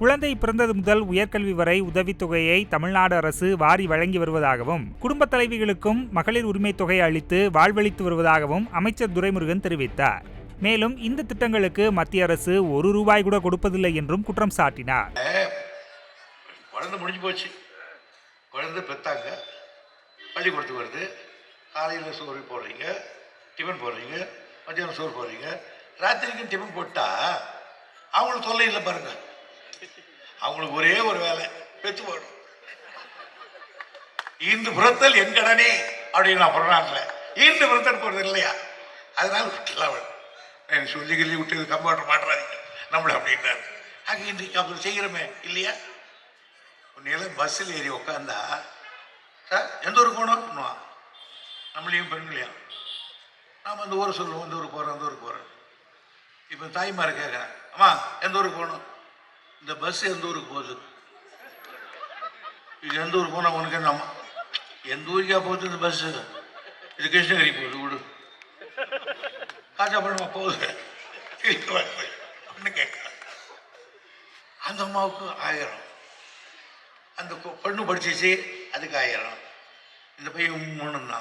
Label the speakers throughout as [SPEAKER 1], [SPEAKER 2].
[SPEAKER 1] குழந்தை பிறந்தது முதல் உயர்கல்வி வரை உதவித்தொகையை தமிழ்நாடு அரசு வாரி வழங்கி வருவதாகவும் குடும்பத் தலைவிகளுக்கும் மகளிர் உரிமை தொகை அளித்து வாழ்வளித்து வருவதாகவும் அமைச்சர் துரைமுருகன் தெரிவித்தார். மேலும் இந்த திட்டங்களுக்கு மத்திய அரசு ஒரு ரூபாய் கூட கொடுப்பதில்லை என்றும் குற்றம் சாட்டினார்.
[SPEAKER 2] குழந்தை முடிஞ்சு போச்சு. குழந்தை பெத்தாங்க. பள்ளிக்கூடத்துக்கு வருது. காலையில் சோறு போடுறீங்க டிஃபன் போடுறீங்க மத்தியானம் சோறு போடுறீங்க. ராத்திரிக்கும் டிஃபன் போட்டால் அவங்களுக்கு தொல்லை இல்லை பாருங்கள் அவங்களுக்கு ஒரே ஒரு வேலை பெத்து போடணும் ஈந்து புறத்தல் என் கடனே அப்படின்னு நான் புறநாட்டில் ஈண்டு புறத்தல் போகிறது இல்லையா? அதனால விட்டுலாம் நான் சொல்லி கிள்ளி விட்டு கம்பாட்டர் மாட்டுறாதீங்க. நம்மளை அப்படின்றாரு. ஆக இன்றைக்கு அப்படி செய்கிறோமே இல்லையா? உன்னையெல்லாம் பஸ்ஸில் ஏறி உட்காந்தா சார் எந்த ஊருக்கு போனோம் நம்மளையும் பெண்களையும். நாம் அந்த ஊரை சொல்லுவோம் இந்த ஊருக்கு போகிறோம் அந்த ஊருக்கு போகிறோம் இப்போ தாய்மாரை கேட்குறேன் அம்மா எந்த ஊருக்கு போகணும்? இந்த பஸ் எந்த ஊருக்கு போகுது? இது எந்த ஊருக்கு போனால் உனக்கு என்ன எந்த ஊருக்கா போகுது இந்த பஸ்ஸு இது கிருஷ்ணகிரி போகுது விடு. காஜா போகுது. அப்படின்னு கேட்க அந்த அம்மாவுக்கு ஆயிரம். அந்த பொண்ணு படிச்சிச்சு அதுக்கு ஆயிரம். இந்த பையன் மூணுன்னா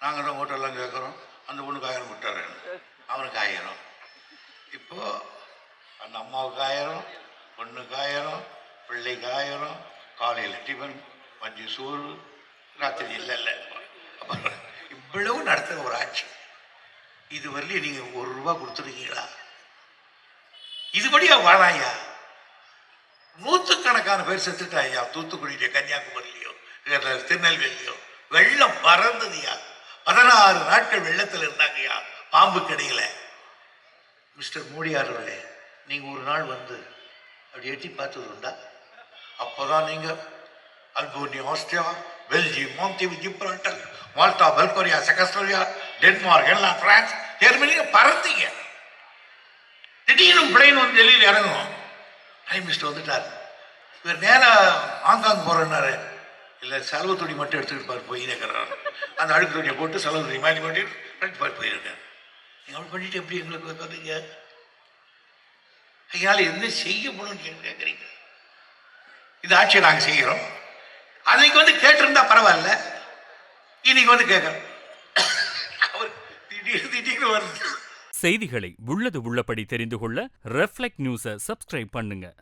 [SPEAKER 2] நாங்கள் தான். ஓட்டெல்லாம் கேட்குறோம் அந்த பொண்ணுக்கு ஆயிரம் விட்டுறேன் அவனுக்கு ஆயிரம். இப்போது அந்த அம்மாவுக்கு ஆயிரம். பொண்ணுக்கு ஆயிரம் பிள்ளைக்கு ஆயிரம் காலையில் டிஃபன் மஞ்சு சோறு ராத்திரி இல்லை இல்லை. அப்புறம் இவ்வளவு நடத்துகிற ஒரு ஆட்சி. இது வரலையும் நீங்கள் ஒரு ரூபா கொடுத்துருக்கீங்களா? இதுபடியா வாழாயா? நூற்றுக்கணக்கான பேர் செத்துட்டாயா? தூத்துக்குடியில கன்னியாகுமரியிலையோ திருநெல்வேலியோ வெள்ளம் பறந்ததுயா? பதினாறு நாட்கள் வெள்ளத்தில் இருந்தாங்கய்யா பாம்பு கிடையில மிஸ்டர் மோடி அவர்களே நீங்கள் ஒரு நாள் வந்து அப்படி எட்டி பார்த்தது உண்டா? அப்போதான் நீங்கள் Albania Austria Belgium மாந்திவி Gibraltar Malta Bulgaria Czechoslovakia Denmark எல்லாம் பிரான்ஸ் ஜெர்மனியில பறந்தீங்க. திடீர்னு பிளெயின் வந்து டெல்லியில் இறங்கும் பிரைம் மினிஸ்டர் வந்துட்டார். இவர் நேராக ஹாங்காங் போகிறேன்னாரு இல்லை செலவு துணி மட்டும் எடுத்துக்கிட்டு பாரு போயிருக்கிறாரு அந்த அழுக்கு துணியை போட்டு செலவு துணி மாட்டி மாட்டி எடுத்து பாரு போயிருக்கார். நீங்கள் அப்படி பண்ணிட்டு எப்படி எங்களுக்கு வந்தீங்க? ஐயால் என்ன செய்யப்படும் கேட்குறீங்க? இந்த ஆட்சியை நாங்கள் செய்கிறோம். அன்னைக்கு வந்து கேட்டிருந்தா பரவாயில்ல. இன்னைக்கு வந்து கேட்குறோம். அவர் திடீர் திடீர்னு வருது.
[SPEAKER 3] செய்திகளை உள்ளது உள்ளபடி தெரிந்து கொள்ள ரெஃப்ளெக்ட் நியூஸை சப்ஸ்கிரைப் பண்ணுங்கள்